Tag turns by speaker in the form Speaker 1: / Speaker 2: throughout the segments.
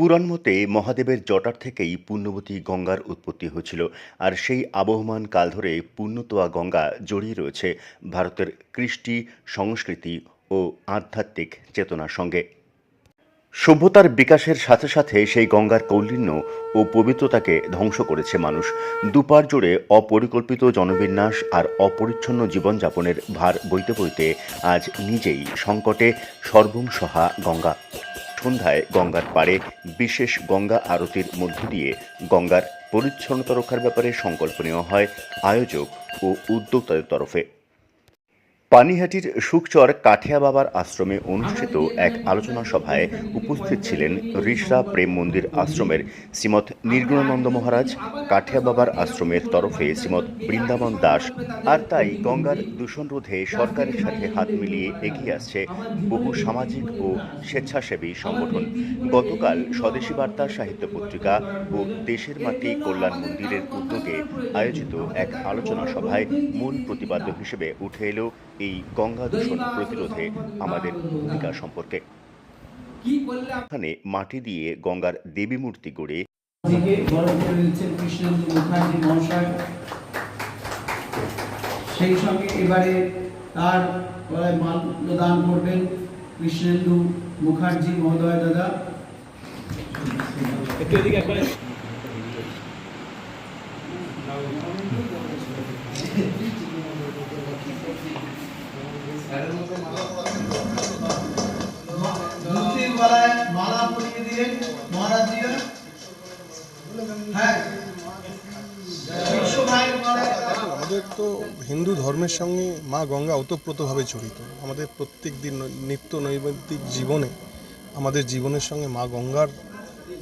Speaker 1: পুরাণ মতে মহাদেবের জটার থেকেই পুণ্যবতী গঙ্গার উৎপত্তি হয়েছিল, আর সেই আবহমান কাল ধরে পুণ্যতোয়া গঙ্গা জড়িয়ে রয়েছে ভারতের কৃষ্টি, সংস্কৃতি ও আধ্যাত্মিক চেতনার সঙ্গে। সভ্যতার বিকাশের সাথে সাথে সেই গঙ্গার কৌলিন্য ও পবিত্রতাকে ধ্বংস করেছে মানুষ। দুপার জুড়ে অপরিকল্পিত জনবিন্যাস আর অপরিচ্ছন্ন জীবনযাপনের ভার বইতে বইতে আজ নিজেই সংকটে সর্বংসহা গঙ্গা। সন্ধ্যায় গঙ্গার পাড়ে বিশেষ গঙ্গা আরতির মধ্য দিয়ে গঙ্গার পরিচ্ছন্নতা রক্ষার ব্যাপারে সংকল্প নেওয়া হয় আয়োজক ও উদ্যোক্তাদের তরফে। পানিহাটির সুখচর কাঠিয়া বাবার আশ্রমে অনুষ্ঠিত এক আলোচনা সভায় উপস্থিত ছিলেন ঋষরা প্রেম মন্দির আশ্রমের শ্রীমৎ নির্গুণানন্দ মহারাজ কাঠিয়া বাবার আশ্রমের তরফে শ্রীমৎ বৃন্দাবন দাস আর তাই গঙ্গার দূষণ রোধে সরকারের সাথে হাত মিলিয়ে এগিয়ে আসছে বহু সামাজিক ও স্বেচ্ছাসেবী সংগঠন। গতকাল স্বদেশী বার্তা সাহিত্য পত্রিকা ও দেশের মাটি কল্যাণ মন্দিরের উদ্যোগে আয়োজিত এক আলোচনা সভায় মূল প্রতিপাদ্য হিসেবে উঠে এলো এই গঙ্গা দূষণ প্রতিরোধে আমাদের ভূমিকা সম্পর্কে। এখানে মাটি দিয়ে গঙ্গার দেবী মূর্তি গড়ে
Speaker 2: সেই সঙ্গে এবারে তার মাল্যদান করবেন কৃষ্ণেন্দু মুখার্জি মহোদয় দাদা। মূর্তির
Speaker 3: আমাদের তো হিন্দু ধর্মের সঙ্গে মা গঙ্গা ওতপ্রোতভাবে জড়িত। আমাদের প্রত্যেক দিন নিত্য নৈমিত্তিক জীবনে আমাদের জীবনের সঙ্গে মা গঙ্গার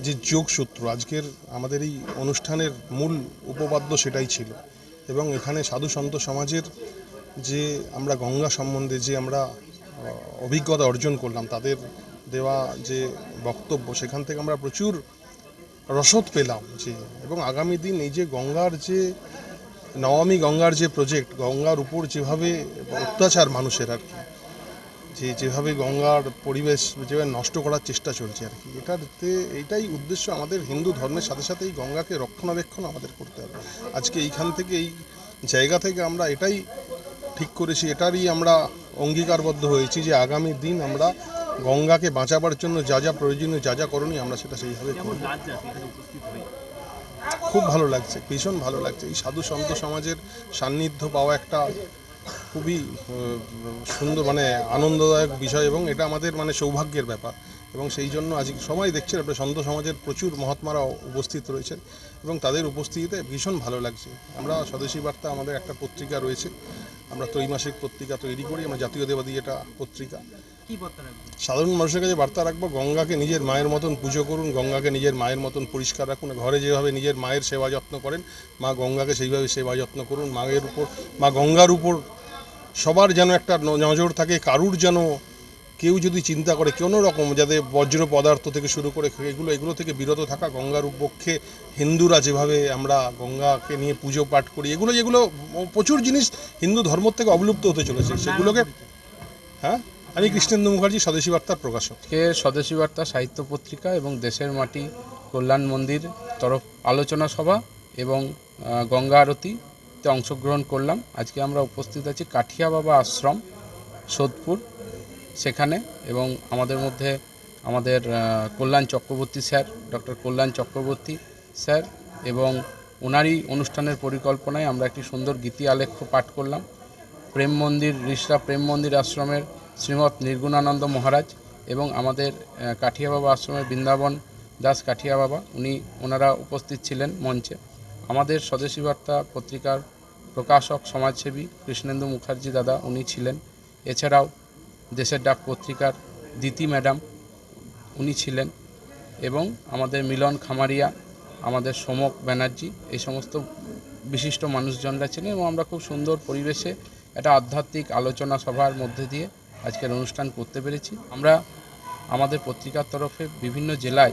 Speaker 3: যে যোগসূত্র, আজকের আমাদের এই অনুষ্ঠানের মূল উপপাদ্য সেটাই ছিল। এবং এখানে সাধু সন্ত সমাজের যে আমরা গঙ্গা সম্বন্ধে যে আমরা অভিজ্ঞতা অর্জন করলাম, তাদের দেওয়া যে বক্তব্য, সেখান থেকে আমরা প্রচুর রসদ পেলাম যে, এবং আগামী দিন এই যে গঙ্গার যে নমামি গঙ্গার যে প্রজেক্ট গঙ্গার উপর যেভাবে অত্যাচার মানুষের আর কি, যে যেভাবে গঙ্গার পরিবেশ যেভাবে নষ্ট করার চেষ্টা চলছে আর কি, এটাতে এইটাই উদ্দেশ্য আমাদের হিন্দু ধর্মের সাথে সাথে এই গঙ্গাকে রক্ষণাবেক্ষণ আমাদের করতে হবে। আজকে এইখান থেকে এই জায়গা থেকে আমরা এটাই ঠিক করেছি, এটারই আমরা অঙ্গীকারবদ্ধ হয়েছি যে আগামী দিন আমরা গঙ্গাকে বাঁচাবার জন্য যা যা প্রয়োজনীয়, যা যা করণীয় আমরা সেটা সেইভাবে করব। খুব ভালো লাগছে, ভীষণ ভালো লাগছে। এই সাধু সন্ত সমাজের সান্নিধ্য পাওয়া একটা খুবই সুন্দর মানে আনন্দদায়ক বিষয় এবং এটা আমাদের মানে সৌভাগ্যের ব্যাপার। এবং সেই জন্য আজ সবাই দেখছেন, আপনার সন্ত সমাজের প্রচুর মহাত্মারা উপস্থিত রয়েছেন এবং তাদের উপস্থিতিতে ভীষণ ভালো লাগছে। আমরা স্বদেশী বার্তা, আমাদের একটা পত্রিকা রয়েছে। আমরা ত্রৈমাসিক পত্রিকা তৈরি করি, আমরা জাতীয় দেবাদী এটা পত্রিকা। সাধারণ মানুষের কাছে বার্তা রাখব, গঙ্গাকে নিজের মায়ের মতন পুজো করুন, গঙ্গাকে নিজের মায়ের মতন পরিষ্কার রাখুন, ঘরে যেভাবে নিজের মায়ের সেবা যত্ন করেন, মা গঙ্গাকে সেইভাবে সেবা যত্ন করুন, মায়ের উপর, মা গঙ্গার উপর সবার যেন একটা নজর থাকে, কারুর যেন কেউ যদি চিন্তা করে কোনো রকম যাতে বজ্র পদার্থ থেকে শুরু করে এগুলো এগুলো থেকে বিরত থাকা, গঙ্গার পক্ষে হিন্দুরা যেভাবে আমরা গঙ্গাকে নিয়ে পুজো পাঠ করি, এগুলো, যেগুলো, প্রচুর জিনিস হিন্দু ধর্ম থেকে অবলুপ্ত হতে চলেছে, সেগুলোকে হ্যাঁ? আমি কৃষ্ণেন্দু মুখার্জি, স্বদেশী বার্তার প্রকাশক।
Speaker 4: কে স্বদেশী বার্তা, সাহিত্য পত্রিকা এবং দেশের মাটি, কল্যাণ মন্দির তরফ আলোচনা সভা এবং গঙ্গা আরতিতে অংশগ্রহণ করলাম। আজকে আমরা উপস্থিত আছি কাঠিয়া বাবা আশ্রম, সোদপুর সেখানে এবং আমাদের মধ্যে আমাদের Kalyan Chakraborty sir, doctor Kalyan Chakraborty sir এবং ওনারই অনুষ্ঠানের পরিকল্পনায় আমরা একটি সুন্দর গীতি আলেখ্য পাঠ করলাম। প্রেম মন্দির ঋষরা প্রেম মন্দির আশ্রমের শ্রীমৎ নির্গুণানন্দ মহারাজ এবং আমাদের কাঠিয়া বাবা আশ্রমের বৃন্দাবন দাস কাঠিয়া বাবা, উনি ওনারা উপস্থিত ছিলেন মঞ্চে। আমাদের স্বদেশী বার্তা পত্রিকার প্রকাশক, সমাজসেবী কৃষ্ণেন্দু মুখার্জি দাদা উনি ছিলেন। এছাড়াও দেশের ডাক পত্রিকার দিতি ম্যাডাম উনি ছিলেন এবং আমাদের মিলন খামারিয়া, আমাদের সমক ব্যানার্জি, এই সমস্ত বিশিষ্ট মানুষজনরা ছিলেন এবং আমরা খুব সুন্দর পরিবেশে একটা আধ্যাত্মিক আলোচনা সভার মধ্যে দিয়ে আজকের অনুষ্ঠান করতে পেরেছি। আমরা আমাদের পত্রিকার তরফে বিভিন্ন জেলায়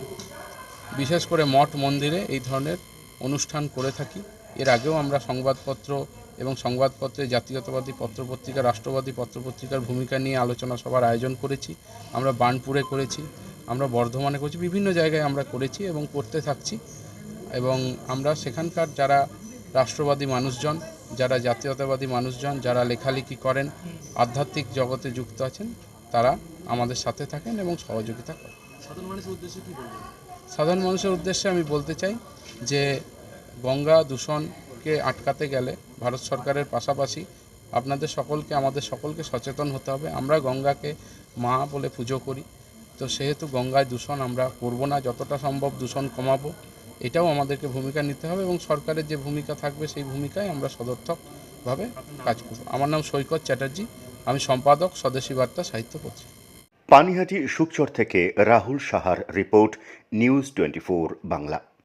Speaker 4: বিশেষ করে মঠ মন্দিরে এই ধরনের অনুষ্ঠান করে থাকি। এর আগেও আমরা সংবাদপত্র এবং সংবাদপত্রে জাতীয়তাবাদী পত্রপত্রিকা, রাষ্ট্রবাদী পত্রপত্রিকার ভূমিকা নিয়ে আলোচনা সভার আয়োজন করেছি। আমরা বার্নপুরে করেছি, আমরা বর্ধমানে করেছি, বিভিন্ন জায়গায় আমরা করেছি এবং করতে থাকছি। এবং আমরা সেখানকার যারা রাষ্ট্রবাদী মানুষজন যারা জাতীয়তাবাদী মানুষজন যারা লেখালেখি করেন আধ্যাত্মিক জগতে যুক্ত আছেন তারা আমাদের সাথে থাকেন এবং সহযোগিতা করেন। সাধারণ মানুষের উদ্দেশ্যে আমি বলতে চাই যে গঙ্গা দূষণকে আটকাতে গেলে ভারত সরকারের পাশাপাশি আপনাদের সকলকে আমাদের সকলকে সচেতন হতে হবে। আমরা গঙ্গাকে মা বলে পুজো করি। তো সেহেতু গঙ্গায় দূষণ আমরা করব না যতটা সম্ভব দূষণ কমাবো। এটাও আমাদেরকে ভূমিকা নিতে হবে এবং সরকারের যে ভূমিকা থাকবে সেই ভূমিকায় আমরা সদর্থকভাবে কাজ করব। আমার নাম সৈকত চ্যাটার্জি, আমি সম্পাদক, স্বদেশী বার্তা, সাহিত্য পত্রিকা।
Speaker 1: পানিহাটি সুকচর থেকে রাহুল সাহার রিপোর্ট, নিউজ টোয়েন্টি বাংলা।